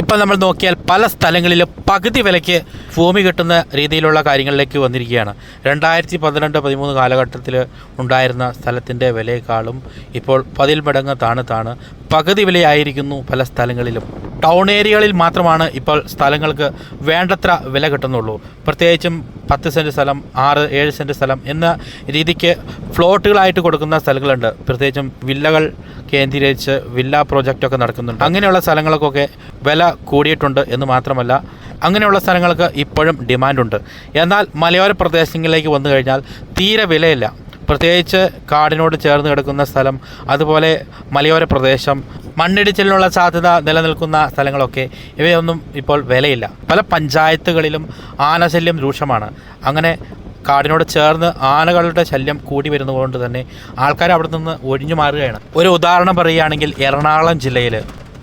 ഇപ്പം നമ്മൾ നോക്കിയാൽ പല സ്ഥലങ്ങളിലും പകുതി വിലയ്ക്ക് ഭൂമി കിട്ടുന്ന രീതിയിലുള്ള കാര്യങ്ങളിലേക്ക് വന്നിരിക്കുകയാണ്. രണ്ടായിരത്തി പന്ത്രണ്ട് പതിമൂന്ന് കാലഘട്ടത്തിൽ ഉണ്ടായിരുന്ന സ്ഥലത്തിന്റെ വിലയേക്കാളും ഇപ്പോൾ പതിൽ മടങ്ങ് താണ് താണ്. പകുതി വിലയായിരിക്കുന്നു പല സ്ഥലങ്ങളിലും. ടൗൺ ഏരിയകളിൽ മാത്രമാണ് ഇപ്പോൾ സ്ഥലങ്ങൾക്ക് വേണ്ടത്ര വില കിട്ടുന്നുള്ളൂ. പ്രത്യേകിച്ചും പത്ത് സെന്റ് സ്ഥലം ആറ് ഏഴ് സെന്റ് സ്ഥലം എന്ന രീതിക്ക് ഫ്ലോട്ടുകളായിട്ട് കൊടുക്കുന്ന സ്ഥലങ്ങളുണ്ട്. പ്രത്യേകിച്ചും വില്ലകൾ കേന്ദ്രീകരിച്ച് വില്ല പ്രോജക്റ്റൊക്കെ നടക്കുന്നുണ്ട്. അങ്ങനെയുള്ള സ്ഥലങ്ങൾക്കൊക്കെ വില കൂടിയിട്ടുണ്ട് എന്ന് മാത്രമല്ല അങ്ങനെയുള്ള സ്ഥലങ്ങൾക്ക് ഇപ്പോഴും ഡിമാൻഡുണ്ട്. എന്നാൽ മലയോര പ്രദേശങ്ങളിലേക്ക് വന്നു കഴിഞ്ഞാൽ തീരെ വിലയില്ല. പ്രത്യേകിച്ച് കാടിനോട് ചേർന്ന് കിടക്കുന്ന സ്ഥലം അതുപോലെ മലയോര പ്രദേശം മണ്ണിടിച്ചിലിനുള്ള സാധ്യത നിലനിൽക്കുന്ന സ്ഥലങ്ങളൊക്കെ ഇവയൊന്നും ഇപ്പോൾ വിലയില്ല. പല പഞ്ചായത്തുകളിലും ആനശല്യം രൂക്ഷമാണ്. അങ്ങനെ കാടിനോട് ചേർന്ന് ആനകളുടെ ശല്യം കൂടി വരുന്നതുകൊണ്ട് തന്നെ ആൾക്കാർ അവിടെ നിന്ന് ഒഴിഞ്ഞു മാറുകയാണ്. ഒരു ഉദാഹരണം പറയുകയാണെങ്കിൽ എറണാകുളം ജില്ലയിൽ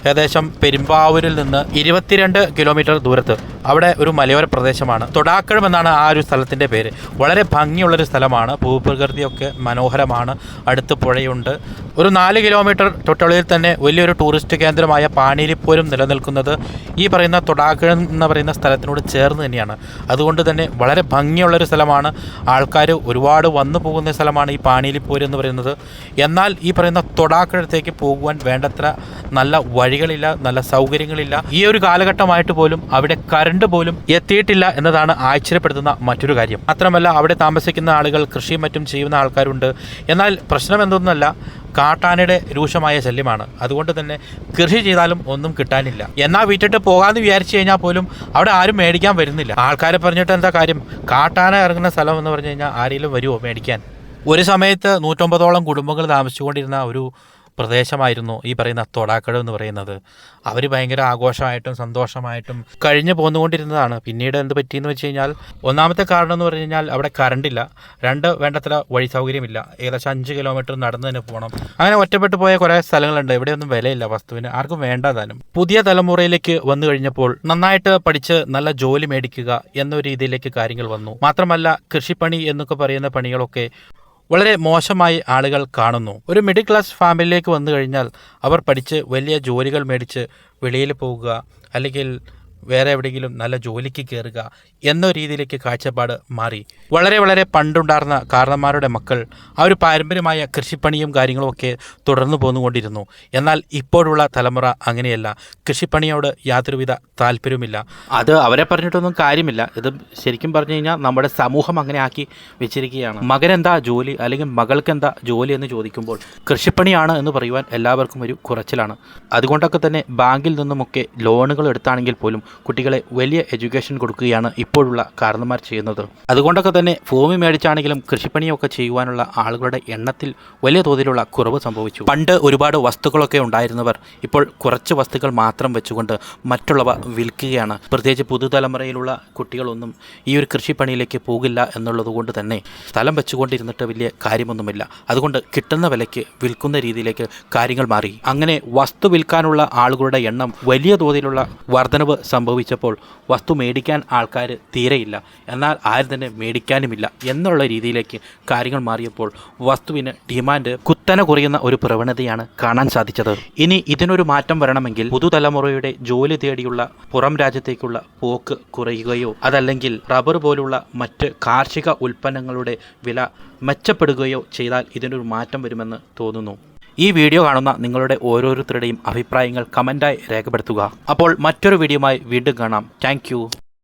ഏകദേശം പെരുമ്പാവൂരിൽ നിന്ന് ഇരുപത്തിരണ്ട് കിലോമീറ്റർ ദൂരത്ത് അവിടെ ഒരു മലയോര പ്രദേശമാണ്. തൊടാക്കഴം എന്നാണ് ആ ഒരു സ്ഥലത്തിന്റെ പേര്. വളരെ ഭംഗിയുള്ളൊരു സ്ഥലമാണ്. ഭൂപ്രകൃതിയൊക്കെ മനോഹരമാണ്. അടുത്ത് പുഴയുണ്ട്. ഒരു നാല് കിലോമീറ്റർ തൊട്ടുള്ളിൽ തന്നെ വലിയൊരു ടൂറിസ്റ്റ് കേന്ദ്രമായ പാണീരിപ്പൂരം നിലനിൽക്കുന്നത് ഈ പറയുന്ന തൊടാക്കഴം എന്ന് പറയുന്ന സ്ഥലത്തിനോട് ചേർന്ന് തന്നെയാണ്. അതുകൊണ്ട് തന്നെ വളരെ ഭംഗിയുള്ളൊരു സ്ഥലമാണ്. ആൾക്കാർ ഒരുപാട് വന്നു പോകുന്ന സ്ഥലമാണ് ഈ പാണീലിപ്പൂര് എന്ന് പറയുന്നത്. എന്നാൽ ഈ പറയുന്ന തൊടാക്കഴത്തേക്ക് പോകുവാൻ വേണ്ടത്ര നല്ല വഴികളില്ല നല്ല സൗകര്യങ്ങളില്ല. ഈ ഒരു കാലഘട്ടമായിട്ട് പോലും അവിടെ കറണ്ട് പോലും എത്തിയിട്ടില്ല എന്നതാണ് ആശ്ചര്യപ്പെടുത്തുന്ന മറ്റൊരു കാര്യം. മാത്രമല്ല അവിടെ താമസിക്കുന്ന ആളുകൾ കൃഷിയും മറ്റും ചെയ്യുന്ന ആൾക്കാരുണ്ട്. എന്നാൽ പ്രശ്നം എന്തൊന്നല്ല കാട്ടാനയുടെ രൂക്ഷമായ ശല്യമാണ്. അതുകൊണ്ട് തന്നെ കൃഷി ചെയ്താലും ഒന്നും കിട്ടാനില്ല. എന്നാൽ വിറ്റിട്ട് പോകാമെന്ന് വിചാരിച്ചു കഴിഞ്ഞാൽ പോലും അവിടെ ആരും മേടിക്കാൻ വരുന്നില്ല. ആൾക്കാരെ പറഞ്ഞിട്ട് എന്താ കാര്യം? കാട്ടാന ഇറങ്ങുന്ന സ്ഥലം എന്ന് പറഞ്ഞു കഴിഞ്ഞാൽ ആരെങ്കിലും വരുമോ മേടിക്കാൻ? ഒരു സമയത്ത് നൂറ്റമ്പതോളം കുടുംബങ്ങൾ താമസിച്ചുകൊണ്ടിരുന്ന ഒരു പ്രദേശമായിരുന്നു ഈ പറയുന്ന തൊടാക്കഴ എന്ന് പറയുന്നത്. അവർ ഭയങ്കര ആഘോഷമായിട്ടും സന്തോഷമായിട്ടും കഴിഞ്ഞു പോന്നുകൊണ്ടിരുന്നതാണ്. പിന്നീട് എന്ത് പറ്റിയെന്ന് വെച്ച് കഴിഞ്ഞാൽ ഒന്നാമത്തെ കാരണം എന്ന് പറഞ്ഞു കഴിഞ്ഞാൽ അവിടെ കറണ്ടില്ല രണ്ട് വേണ്ടത്ര വഴി സൗകര്യമില്ല. ഏകദേശം അഞ്ച് കിലോമീറ്റർ നടന്ന് തന്നെ പോകണം അങ്ങനെ ഒറ്റപ്പെട്ടു പോയ കുറേ സ്ഥലങ്ങളുണ്ട്. ഇവിടെയൊന്നും വിലയില്ല വസ്തുവിന്. ആർക്കും വേണ്ട താനും പുതിയ തലമുറയിലേക്ക് വന്നു കഴിഞ്ഞപ്പോൾ നന്നായിട്ട് പഠിച്ച് നല്ല ജോലി മേടിക്കുക എന്ന രീതിയിലേക്ക് കാര്യങ്ങൾ വന്നു. മാത്രമല്ല കൃഷിപ്പണി എന്നൊക്കെ പറയുന്ന പണികളൊക്കെ വളരെ മോശമായി ആളുകൾ കാണുന്നു. ഒരു മിഡിൽ ക്ലാസ് ഫാമിലിയിലേക്ക് വന്നു കഴിഞ്ഞാൽ അവർ പഠിച്ച് വലിയ ജോലികൾ മേടിച്ച് വെളിയിൽ പോവുക അല്ലെങ്കിൽ വേറെ എവിടെയെങ്കിലും നല്ല ജോലിക്ക് കയറുക എന്ന രീതിയിലേക്ക് കാഴ്ചപ്പാട് മാറി. വളരെ വളരെ പണ്ടുണ്ടായിരുന്ന കാരണന്മാരുടെ മക്കൾ ആ ഒരു പാരമ്പര്യമായ കൃഷിപ്പണിയും കാര്യങ്ങളും ഒക്കെ തുടർന്നു പോന്നുകൊണ്ടിരുന്നു. എന്നാൽ ഇപ്പോഴുള്ള തലമുറ അങ്ങനെയല്ല. കൃഷിപ്പണിയോട് യാതൊരുവിധ താല്പര്യവുമില്ല. അത് അവരെ പറഞ്ഞിട്ടൊന്നും കാര്യമില്ല. ഇത് ശരിക്കും പറഞ്ഞു കഴിഞ്ഞാൽ നമ്മുടെ സമൂഹം അങ്ങനെ ആക്കി വെച്ചിരിക്കുകയാണ്. മകനെന്താ ജോലി അല്ലെങ്കിൽ മകൾക്ക് എന്താ ജോലി എന്ന് ചോദിക്കുമ്പോൾ കൃഷിപ്പണിയാണ് എന്ന് പറയുവാൻ എല്ലാവർക്കും ഒരു കുറച്ചിലാണ്. അതുകൊണ്ടൊക്കെ തന്നെ ബാങ്കിൽ നിന്നുമൊക്കെ ലോണുകൾ എടുത്താണെങ്കിൽ പോലും കുട്ടികളെ വലിയ എഡ്യൂക്കേഷൻ കൊടുക്കുകയാണ് ഇപ്പോഴുള്ള കാരണന്മാർ ചെയ്യുന്നത്. അതുകൊണ്ടൊക്കെ തന്നെ ഭൂമി മേടിച്ചാണെങ്കിലും കൃഷിപ്പണിയൊക്കെ ചെയ്യുവാനുള്ള ആളുകളുടെ എണ്ണത്തിൽ വലിയ തോതിലുള്ള കുറവ് സംഭവിച്ചു. പണ്ട് ഒരുപാട് വസ്തുക്കളൊക്കെ ഉണ്ടായിരുന്നവർ ഇപ്പോൾ കുറച്ച് വസ്തുക്കൾ മാത്രം വെച്ചുകൊണ്ട് മറ്റുള്ളവ വിൽക്കുകയാണ്. പ്രത്യേകിച്ച് പുതുതലമുറയിലുള്ള കുട്ടികളൊന്നും ഈ ഒരു കൃഷിപ്പണിയിലേക്ക് പോകില്ല എന്നുള്ളതുകൊണ്ട് തന്നെ സ്ഥലം വെച്ചുകൊണ്ടിരുന്നിട്ട് വലിയ കാര്യമൊന്നുമില്ല. അതുകൊണ്ട് കിട്ടുന്ന വിലയ്ക്ക് വിൽക്കുന്ന രീതിയിലേക്ക് കാര്യങ്ങൾ മാറി. അങ്ങനെ വസ്തു വിൽക്കാനുള്ള ആളുകളുടെ എണ്ണം വലിയ തോതിലുള്ള വർധനവ് സംഭവിച്ചപ്പോൾ വസ്തു മേടിക്കാൻ ആൾക്കാർ തീരെയില്ല. എന്നാൽ ആരും തന്നെ മേടിക്കാനുമില്ല എന്നുള്ള രീതിയിലേക്ക് കാര്യങ്ങൾ മാറിയപ്പോൾ വസ്തുവിന് ഡിമാൻഡ് കുത്തനെ കുറയുന്ന ഒരു പ്രവണതയാണ് കാണാൻ സാധിച്ചത്. ഇനി ഇതിനൊരു മാറ്റം വരണമെങ്കിൽ പുതുതലമുറയുടെ ജോലി തേടിയുള്ള പുറം രാജ്യത്തേക്കുള്ള പോക്ക് കുറയുകയോ അതല്ലെങ്കിൽ റബ്ബർ പോലുള്ള മറ്റ് കാർഷിക ഉൽപ്പന്നങ്ങളുടെ വില മെച്ചപ്പെടുകയോ ചെയ്താൽ ഇതിനൊരു മാറ്റം വരുമെന്ന് തോന്നുന്നു. ഈ വീഡിയോ കാണുന്ന നിങ്ങളുടെ ഓരോരുത്തരുടെയും അഭിപ്രായങ്ങൾ കമന്റായി രേഖപ്പെടുത്തുക. അപ്പോൾ മറ്റൊരു വീഡിയോയുമായി വീണ്ടും കാണാം. താങ്ക്